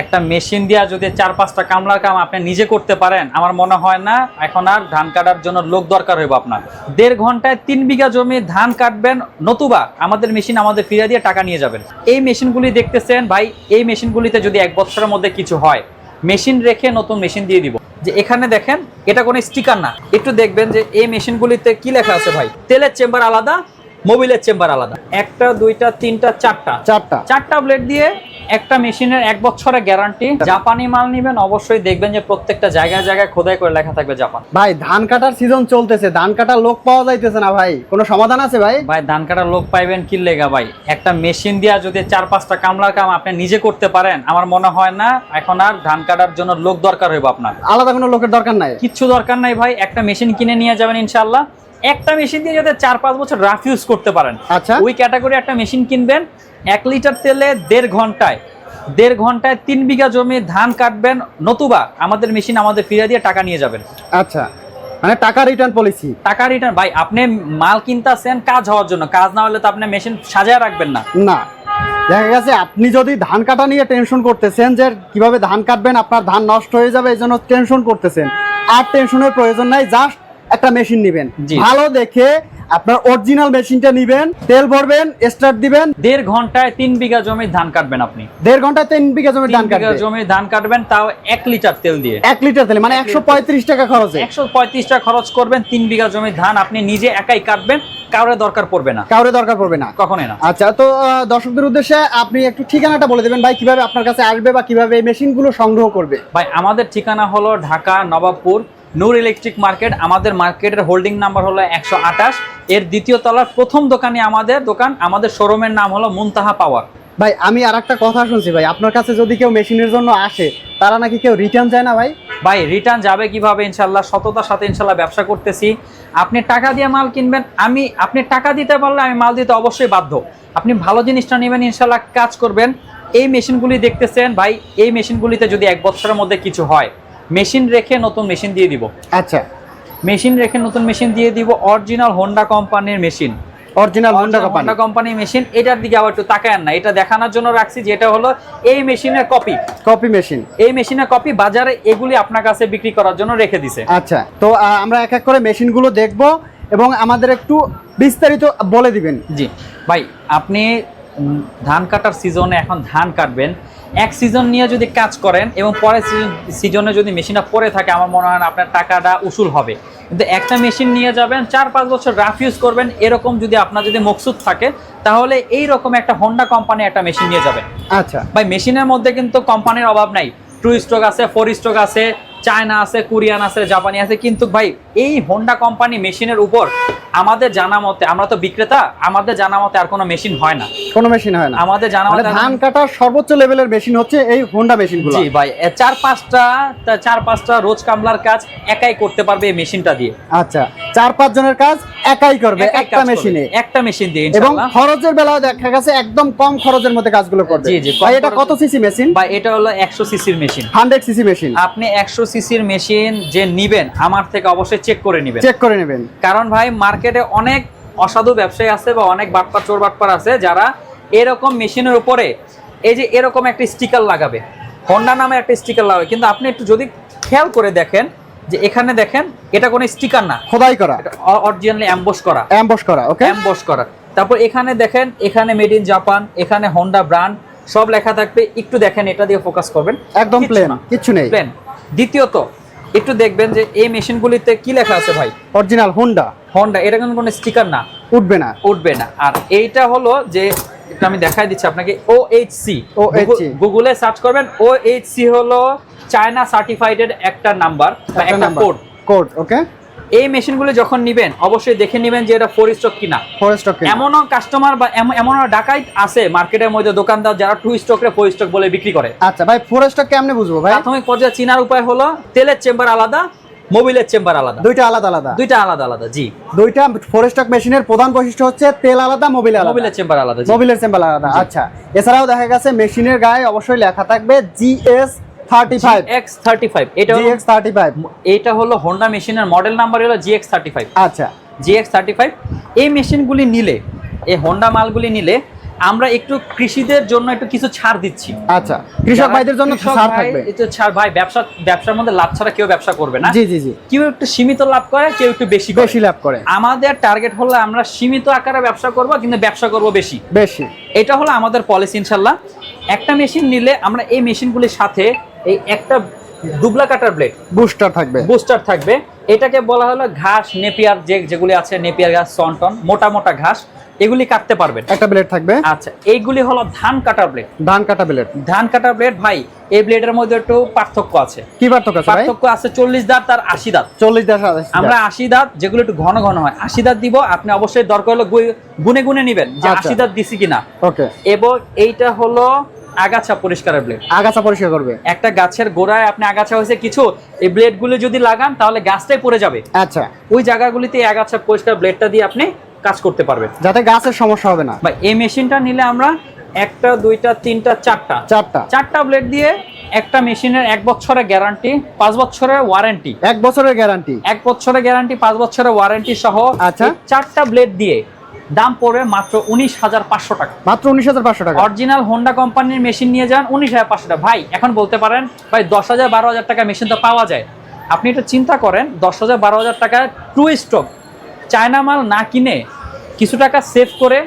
একটা মেশিন দিয়া যদি চার পাঁচটা কামলার কাম আপনি নিজে করতে পারেন, আমার মনে হয় না এখন আর ধান কাটার জন্য লোক দরকার হইব আপনার। দেড় ঘন্টায় তিন বিঘা জমি ধান কাটবেন, নতুবা আমাদের মেশিন আমাদের ফিরিয়ে দিয়ে টাকা নিয়ে যাবেন। এই মেশিনগুলি দেখতেছেন ভাই, এই মেশিনগুলিতে যদি এক বছরের মধ্যে কিছু হয়, মেশিন রেখে নতুন মেশিন দিয়ে দিব। যে এখানে দেখেন, এটা কোনো স্টিকার না। একটু দেখবেন যে এই মেশিনগুলিতে কি লেখা আছে ভাই? তেলের চেম্বার আলাদা মোবিলের চেম্বার আলাদা। একটা দুইটা তিনটা চারটা। চারটা। চারটা ব্লেড দিয়ে একটা মেশিনের এক বছরের গ্যারান্টি জাপানি মাল নিবেন অবশ্যই দেখবেন যে প্রত্যেকটা জায়গায় জায়গায় খোদাই করে লেখা থাকবে জাপান। ভাই ধান কাটার সিজন চলতেছে। ধান কাটার লোক পাওয়া যাইতেছে না ভাই। কোনো সমাধান আছে ভাই? ভাই ধান কাটার লোক পাইবেন কি লেগা ভাই? একটা মেশিন দিয়া যদি চার পাঁচটা কামলার কাম আপনি নিজে করতে পারেন আমার মনে হয় না এখন আর ধান কাটার জন্য লোক দরকার হইব আপনার। আলাদা কোনো লোকের দরকার নাই? কিচ্ছু দরকার নাই ভাই একটা মেশিন কিনে নিয়ে যাবেন ইনশাল্লাহ একটা মেশিন দিয়ে যাতে চার পাঁচ বছর রাফ ইউজ করতে পারেন আচ্ছা। ওই ক্যাটাগরি একটা মেশিন কিনবেন এক লিটার তেলে দেড় ঘন্টায় দেড় ঘন্টায় তিন বিঘা জমি ধান কাটবেন নতুবা আমাদের মেশিন আমাদের ফিরিয়ে দিয়ে টাকা নিয়ে যাবেন। আচ্ছা মানে টাকা রিটার্ন পলিসি টাকা রিটার্ন ভাই আপনি মাল কিনতেছেন কাজ হওয়ার জন্য কাজ না হলে তো আপনি মেশিন সাজায় রাখবেন না। না দেখা গেছে আপনি যদি ধান কাটা নিয়ে টেনশন করতেছেন যে কীভাবে ধান কাটবেন আপনার ধান নষ্ট হয়ে যাবে এই জন্য টেনশন করতেছেন। আর টেনশনের প্রয়োজন নাই জাস্ট একটা মেশিন নিবেন। ভালো দেখে আপনার অরিজিনাল মেশিনটা নিবেন তেল ভরবেন স্টার্ট দিবেন। দেড় ঘন্টায় তিন বিঘা জমি ধান কাটবেন আপনি। দেড় ঘন্টায় তিন বিঘা জমি ধান বিঘা কাটবে। জমি ধান কাটবেন তাও এক লিটার তেল দিয়ে। এক লিটার তেল মানে একশো পঁয়ত্রিশ টাকা খরচে। একশো পঁয়ত্রিশ টাকা খরচ করবেন তিন বিঘা জমি ধান আপনি নিজে একাই কাটবেন কারোর দরকার পড়বে না। কাউরে দরকার পড়বে না। কখনোই না। আচ্ছা তো দর্শকদের উদ্দেশ্যে আপনি একটু ঠিকানাটা বলে দেবেন ভাই কীভাবে আপনার কাছে আসবে বা কীভাবে এই মেশিনগুলো সংগ্রহ করবে? ভাই আমাদের ঠিকানা হলো ঢাকা নবাবপুর নূর ইলেকট্রিক মার্কেট। আমাদের মার্কেটের হোল্ডিং নাম্বার হলো একশো আঠাশ। এর দ্বিতীয় তলার প্রথম দোকানে আমাদের দোকান। আমাদের শোরুমের নাম হলো মুনতাহা পাওয়ার। ভাই আমি আর একটা কথা শুনছি ভাই। আপনার কাছে যদি কেউ মেশিনের জন্য আসে তারা নাকি কেউ রিটার্ন যায় না ভাই? ভাই রিটার্ন যাবে কীভাবে ইনশাল্লাহ? সততার সাথে ইনশাল্লাহ ব্যবসা করতেছি। আপনি টাকা দিয়ে মাল কিনবেন। আমি আপনি টাকা দিতে পারলে আমি মাল দিতে অবশ্যই বাধ্য। আপনি ভালো জিনিসটা নেবেন ইনশাল্লাহ কাজ করবেন। এই মেশিনগুলি দেখতেছেন ভাই। এই মেশিনগুলিতে যদি এক বছরের মধ্যে কিছু হয় মেশিন রেখে নতুন মেশিন দিয়ে দিব। আচ্ছা। মেশিন রেখে নতুন মেশিন দিয়ে দিব অরিজিনাল হোন্ডা কোম্পানির machine. Original Honda company. Honda কোম্পানির মেশিন এটার দিকে আবার একটু তাকায় না এটা দেখানোর জন্য রাখছি যে এটা হলো এই মেশিনের কপি কপি মেশিন এই মেশিনের কপি বাজারে এগুলি আপনার কাছে বিক্রি করার জন্য রেখে দিছে। আচ্ছা তো আমরা এক এক করে মেশিনগুলো দেখব এবং আমাদের একটু বিস্তারিত বলে দিবেন। জি। ভাই আপনি ধান কাটার সিজনে এখন ধান কাটবেন। এক সিজন নিয়ে যদি কাজ করেন এবং পরের সিজনে যদি মেশিনটা পরে থাকে আমার মনে হয় না আপনার টাকাটা উসুল হবে। কিন্তু একটা মেশিন নিয়ে যাবেন চার পাঁচ বছর রাফ ইউজ করবেন এরকম যদি আপনার যদি মকসুদ থাকে তাহলে এই রকম একটা হোন্ডা কোম্পানি একটা মেশিন নিয়ে যাবেন। আচ্ছা। ভাই মেশিনের মধ্যে কিন্তু কোম্পানির অভাব নাই। টু স্ট্রোক আছে ফোর স্ট্রোক আছে চায়না আছে কোরিয়ান আছে জাপানি আছে কিন্তু ভাই এই হোন্ডা কোম্পানি মেশিনের উপর আমাদের জানা মতে আমরা তো বিক্রেতা আমাদের জানা মতে আর কোনো মেশিন হয় না। কোনো মেশিন হয় না। আমাদের জানা মানে মতে ধান কাটার সর্বোচ্চ লেভেলের মেশিন হচ্ছে এই হোন্ডা মেশিনগুলো জি ভাই চার পাঁচটা চার পাঁচটা রোজ কামলার কাজ একাই করতে পারবে এই মেশিনটা দিয়ে। আচ্ছা চার পাঁচ জনের কাজ একাই করবে একটা মেশিনে একটা মেশিন দিয়ে এবং খরচের বেলাও দেখা গেছে একদম কম খরচের মধ্যে কাজগুলো করবে। জি, জি, ভাই এটা কত সিসি মেশিন ভাই এটা হলো একশো সিসির মেশিন হান্ড্রেড সিসি মেশিন আপনি একশো সিসির মেশিন যে নিবেন আমার থেকে অবশ্যই চেক করে নিবেন। চেক করে নেবেন। কারণ ভাই মার্কেটে অনেক অসাধু ব্যবসায়ী আছে বা অনেক বাটপার চোর বাটপার আছে যারা এরকম মেশিনের উপরে এই যে এরকম একটা স্টিকার লাগাবে। হন্ডা নামে একটা স্টিকার লাগাবে। কিন্তু আপনি একটু যদি খেয়াল করে দেখেন যে এখানে দেখেন এটা কোনো স্টিকার না। খোদাই করা। অরিজিনালি অ্যাম্বস করা। অ্যাম্বস করা ওকে অ্যাম্বস করা। তারপর এখানে দেখেন এখানে মেড ইন জাপান এখানে হন্ডা ব্র্যান্ড সব লেখা থাকবে। একটু দেখেন এটা দিয়ে ফোকাস করবেন। একদম প্লেন না। কিচ্ছু নেই। প্লেন দ্বিতীয়ত একটু দেখবেন যে এই মেশিনগুলিতে কি লেখা আছে ভাই? অরিজিনাল হন্ডা হন্ডা এটা কিন্তু কোনো স্টিকার না। উঠবে না। উঠবে না। আর এইটা হলো যে এটা আমি দেখাই দিচ্ছি আপনাকে ও এইচ সি ও গুগলে সার্চ করবেন ও এইচ সি হলো চায়না সার্টিফাইডেড একটা নাম্বার বা একটা কোড কোড ওকে এই মেশিনগুলো যখন নিবেন অবশ্যই দেখে নেবেন যে এটা ফোর স্টক কিনা। ফোর স্টক এমনও কাস্টমার বা এমন এমনও ডাকাইত আছে মার্কেটের মধ্যে দোকানদার যারা টু স্টকে ফোর স্টক বলে বিক্রি করে। আচ্ছা ভাই ফোর স্টক কেমনে বুঝব ভাই? প্রাথমিক পর্যায়ে চিনার উপায় হলো তেলের চেম্বার আলাদা মোবিলের চেম্বার আলাদা। দুইটা আলাদা আলাদা? দুইটা আলাদা আলাদা জি। দুইটা ফোর স্টক মেশিনের প্রধান বৈশিষ্ট্য হচ্ছে তেল আলাদা মোবিল আলাদা। মোবিলের চেম্বার আলাদা মোবিলের চেম্বার আলাদা আচ্ছা। এছাড়াও দেখা গেছে মেশিনের গায়ে অবশ্যই লেখা থাকবে জিএস এটা হলো- এটা হোন্ডা মেশিনের মডেল নাম্বার হলো জিএক্স থার্টি ফাইভ আচ্ছা। জিএক্স থার্টি ফাইভ এই মেশিনগুলি নিলে এই মালগুলি নিলে আমরা একটু কৃষিদের জন্য একটু কিছু ছাড় দিচ্ছি। আচ্ছা। কৃষক ভাইদের জন্য ছাড় থাকবে। ছাড় ভাই ব্যবসা ব্যবসার মধ্যে লাভ ছাড়া কেউ ব্যবসা করবে না। জি জি জি। কেউ একটু সীমিত লাভ করে কেউ একটু বেশি বেশি লাভ করে। আমাদের টার্গেট হলো আমরা সীমিত আকারে ব্যবসা করব কিন্তু ব্যবসা করব বেশি। বেশি। এটা হলো আমাদের পলিসি ইনশাল্লাহ একটা মেশিন নিলে আমরা এই মেশিনগুলির সাথে এই একটা দুবলা কাটার ব্লেড বুস্টার থাকবে। বুস্টার থাকবে। এটাকে বলা হলো ঘাস নেপিয়ার যে যেগুলি আছে নেপিয়ার ঘাস সন্টন মোটা মোটা ঘাস এগুলি কাটতে পারবেন। একটা ব্লেড থাকবে। আচ্ছা এইগুলি হলো ধান কাটার ব্লেড ধান কাটা ব্লেড ধান কাটার ব্লেড ভাই এই ব্লেডের মধ্যে একটু পার্থক্য আছে। কি পার্থক্য আছে পার্থক্য আছে চল্লিশ দাঁত আর আশি দাঁত। চল্লিশ দেশ আমরা আশি দাঁত যেগুলো একটু ঘন ঘন হয়। আশি দাঁত দিব আপনি অবশ্যই দরকার হলো গুনে গুনে নিবেন যে আচ্ছা। আশি দাঁত দিছি কিনা। ওকে এবং এইটা হলো আগাছা পরিষ্কারের ব্লেড আগাছা পরিষ্কার করবে। একটা গাছের গোড়ায় আপনি আগাছা হয়েছে কিছু এই ব্লেডগুলো যদি লাগান তাহলে গাছটাই পড়ে যাবে। আচ্ছা। ওই জায়গাগুলিতে আগাছা পরিষ্কার ব্লেডটা দিয়ে আপনি কাজ করতে পারবেন। যাতে গাছের সমস্যা হবে না। বা এই মেশিনটা নিলে আমরা একটা দুইটা তিনটা চারটা। চারটা। চারটা ব্লেড দিয়ে একটা মেশিনের এক বছরের গ্যারান্টি পাঁচ বছরের ওয়ারেন্টি এক বছরের গ্যারান্টি এক বছরের গ্যারান্টি পাঁচ বছরের ওয়ারেন্টি সহ আচ্ছা। চারটা ব্লেড দিয়ে দাম পড়বে মাত্র উনিশ হাজার পাঁচশো টাকা। মাত্র উনিশ হাজার পাঁচশো টাকা। অরিজিনাল হোন্ডা কোম্পানির মেশিন নিয়ে যান উনিশ হাজার পাঁচশো টাকা। ভাই এখন বলতে পারেন ভাই দশ হাজার বারো হাজার টাকা মেশিন তো পাওয়া যায়। আপনি এটা চিন্তা করেন দশ হাজার বারো হাজার টাকা টু স্টক চায়না মাল না কিনে কিছু টাকা সেভ করে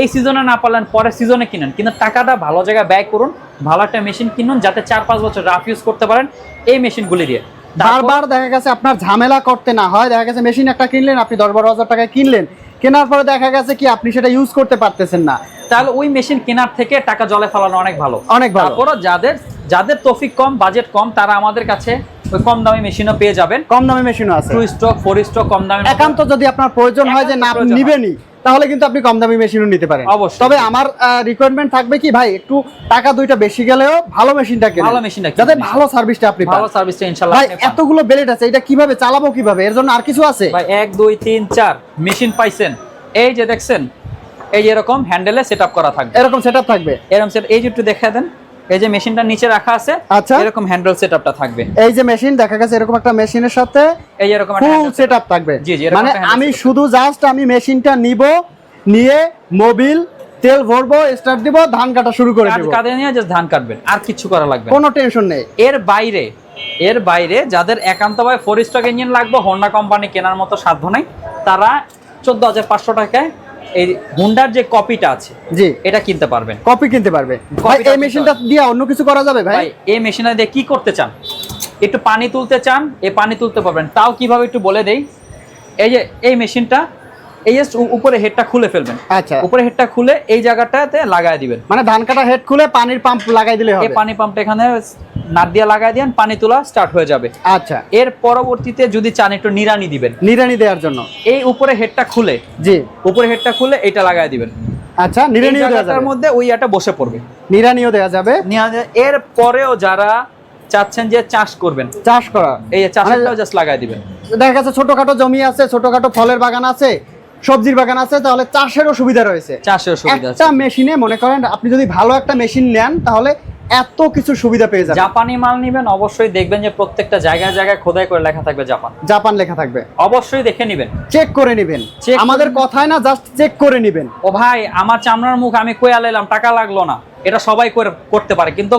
এই সিজনে না পারলেন পরের সিজনে কিনেন। কিন্তু টাকাটা ভালো জায়গায় ব্যয় করুন ভালো একটা মেশিন কিনুন যাতে চার পাঁচ বছর রাফ ইউজ করতে পারেন এই মেশিনগুলি দিয়ে। বারবার দেখা গেছে আপনার ঝামেলা করতে না হয় দেখা গেছে মেশিন একটা কিনলেন আপনি দশ বারো হাজার টাকায় কিনলেন। কেনার পরে দেখা গেছে কি আপনি সেটা ইউজ করতে পারতেছেন না। তাহলে ওই মেশিন কেনার থেকে টাকা জলে ফেলানো অনেক ভালো। অনেক ভালো। তারপরও যাদের যাদের তফিক কম বাজেট কম তারা আমাদের কাছে ওই কম দামি মেশিনও পেয়ে যাবেন। কম দামে মেশিনও আছে। টু স্টক ফোর স্টক কম দামি একান্ত যদি আপনার প্রয়োজন হয় যে না আপনি নিবেনই। তাহলে কিন্তু আপনি কম দামি মেশিনও নিতে পারেন। অবশ্যই। তবে আমার রিকোয়ারমেন্ট থাকবে কি ভাই একটু টাকা দুইটা বেশি গেলেও ভালো মেশিনটা কেন ভালো মেশিনটা। যাতে ভালো সার্ভিসটা আপনি পান। ভালো সার্ভিসটা ইনশাল্লাহ ভাই এতগুলো বেলেট আছে এটা কীভাবে চালাবো কীভাবে? এর জন্য আর কিছু আছে? ভাই এক দুই তিন চার মেশিন পাইছেন। এই যে দেখছেন এই যে এরকম হ্যান্ডেলে সেট করা থাকবে। এরকম সেটআপ থাকবে। এরকম সেট এই যে একটু দেখা দেন। এই যে মেশিনটা নিচে রাখা আছে আচ্ছা। এরকম হ্যান্ডেল সেটআপটা থাকবে। এই যে মেশিন দেখা গেছে এরকম একটা মেশিনের সাথে এই এরকম একটা ফুল সেটআপ থাকবে। জি, জি, মানে আমি শুধু জাস্ট আমি মেশিনটা নিব নিয়ে মোবিল তেল ভরবো স্টার্ট দিব ধান কাটা শুরু করে দিব। কাঁধে নিয়ে জাস্ট ধান কাটবেন আর কিছু করা লাগবে কোনো টেনশন নেই। এর বাইরে এর বাইরে যাদের একান্ত ভাই ফোর স্টক ইঞ্জিন লাগবে হোন্ডা কোম্পানি কেনার মতো সাধ্য নেই তারা চোদ্দ হাজার পাঁচশো টাকায় এই হুন্ডার যে কপিটা আছে জি। এটা কিনতে পারবেন। কপি কিনতে পারবে। ভাই এই মেশিনটা দিয়ে অন্য কিছু করা যাবে ভাই? ভাই এই মেশিনে দিয়ে কি করতে চান? একটু পানি তুলতে চান এই পানি তুলতে পারবেন। তাও কীভাবে একটু বলে দেই। এই যে এই মেশিনটা এই যে উপরে হেডটা খুলে ফেলবেন। আচ্ছা। উপরে হেডটা খুলে এই জায়গাটাতে লাগায় দিবেন। মানে ধান কাটা হেড খুলে পানির পাম্প লাগাই দিলে এই পানি পাম্পটা এখানে নাট দিয়ে লাগাই দেন পানি তোলা স্টার্ট হয়ে যাবে। আচ্ছা। এর পরবর্তীতে যদি চান একটু নিরানি দিবেন। নিরানি দেওয়ার জন্য? এই উপরে হেডটা খুলে জি। উপরে হেডটা খুলে এটা লাগায় দিবেন। আচ্ছা নিরানিও দেওয়া জায়গাটার যাবে? মধ্যে ওই একটা বসে পড়বে। নিরানিও দেওয়া যাবে? এর পরেও যারা চাচ্ছেন যে চাষ করবেন চাষ করা। এই চাষেরটাও জাস্ট লাগাই দিবেন। দেখা গেছে ছোটখাটো জমি আছে ছোটখাটো ফলের বাগান আছে সবজির বাগান আছে তাহলে চাষেরও সুবিধা রয়েছে। চাষের সুবিধা একটা মেশিনে মনে করেন আপনি যদি ভালো একটা মেশিন নেন তাহলে এত কিছু সুবিধা পেয়ে যাবেন। জাপানি মাল নিবেন অবশ্যই দেখবেন যে প্রত্যেকটা জায়গায় জায়গায় খোদাই করে লেখা থাকবে জাপান। জাপান লেখা থাকবে। অবশ্যই দেখে নিবেন। চেক করে নেবেন। আমাদের। কথায় না জাস্ট চেক করে নেবেন। ও ভাই আমার চামড়ার মুখ আমি কয়া লাইলাম টাকা লাগল না। এটা সবাই করে করতে পারে কিন্তু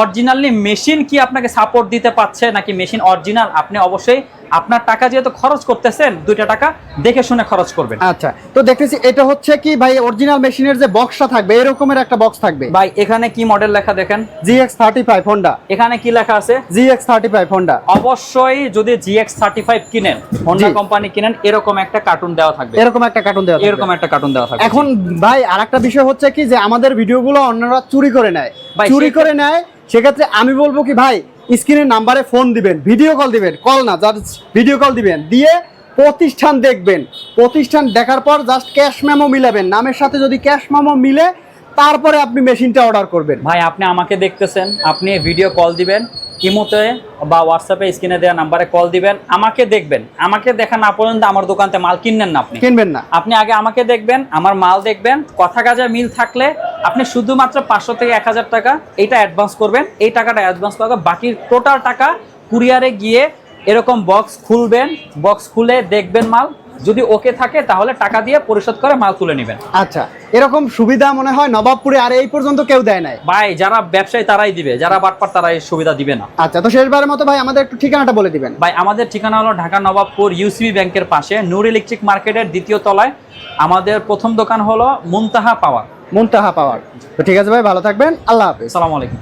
অরিজিনালি মেশিন কি আপনাকে সাপোর্ট দিতে পারছে নাকি মেশিন অরিজিনাল আপনি অবশ্যই আপনার টাকা যেহেতু খরচ করতেছেন দুইটা টাকা দেখে শুনে খরচ করবেন। আচ্ছা তো দেখতেছি এটা হচ্ছে কি ভাই অরিজিনাল মেশিনের যে বক্সটা থাকবে এরকমের একটা বক্স থাকবে। ভাই এখানে কি মডেল লেখা দেখেন? জিএক্স থার্টি ফাইভ হোন্ডা এখানে কি লেখা আছে? জিএক্স থার্টি ফাইভ হোন্ডা অবশ্যই যদি জিএক্স থার্টি ফাইভ কিনেন হোন্ডা কোম্পানি কিনেন এরকম একটা কার্টুন দেওয়া থাকবে। এরকম একটা কার্টুন দেওয়া এরকম একটা কার্টুন দেওয়া থাকবে। এখন ভাই আরেকটা বিষয় হচ্ছে কি যে আমাদের ভিডিওগুলো অন্যরা চুরি করে নেয়। চুরি করে নেয় সেক্ষেত্রে আমি বলব কি ভাই স্ক্রিনের নাম্বারে ফোন দিবেন ভিডিও কল দিবেন কল না জাস্ট ভিডিও কল দিবেন দিয়ে প্রতিষ্ঠান দেখবেন। প্রতিষ্ঠান দেখার পর জাস্ট ক্যাশ মেমো মিলাবেন নামের সাথে যদি ক্যাশ মেমো মিলে তারপরে আপনি মেশিনটা অর্ডার করবেন। ভাই আপনি আমাকে দেখতেছেন আপনি ভিডিও কল দিবেন ইমোতে বা হোয়াটসঅ্যাপে স্ক্রিনে দেওয়া নাম্বারে কল দিবেন আমাকে দেখবেন। আমাকে দেখা না পর্যন্ত আমার দোকানতে মাল কিনবেন না আপনি। কিনবেন না। আপনি আগে আমাকে দেখবেন আমার মাল দেখবেন কথা কাজে মিল থাকলে আপনি শুধুমাত্র পাঁচশো থেকে এক হাজার টাকা এইটা অ্যাডভান্স করবেন। এই টাকাটা অ্যাডভান্স করা বাকি টোটাল টাকা কুরিয়ারে গিয়ে এরকম বক্স খুলবেন। বক্স খুলে দেখবেন মাল। যদি ওকে থাকে তাহলে টাকা দিয়ে পরিশোধ করে মাল তুলে নেবেন। আচ্ছা এরকম সুবিধা মনে হয় নবাবপুরে আর এই পর্যন্ত কেউ দেয় নাই? ভাই যারা ব্যবসায়ী তারাই দিবে যারা বাটপার তারা এই সুবিধা দিবে না। আচ্ছা তো শেষবারের মতো ভাই আমাদের একটু ঠিকানাটা বলে দিবেন। ভাই আমাদের ঠিকানা হলো ঢাকা নবাবপুর ইউসিবি ব্যাংকের পাশে নূর ইলেকট্রিক মার্কেটের দ্বিতীয় তলায়। আমাদের প্রথম দোকান হলো মুনতাহা পাওয়ার। মুনতাহা পাওয়ার। তো ঠিক আছে ভাই ভালো থাকবেন। আল্লাহ হাফেজ। আসসালামু আলাইকুম।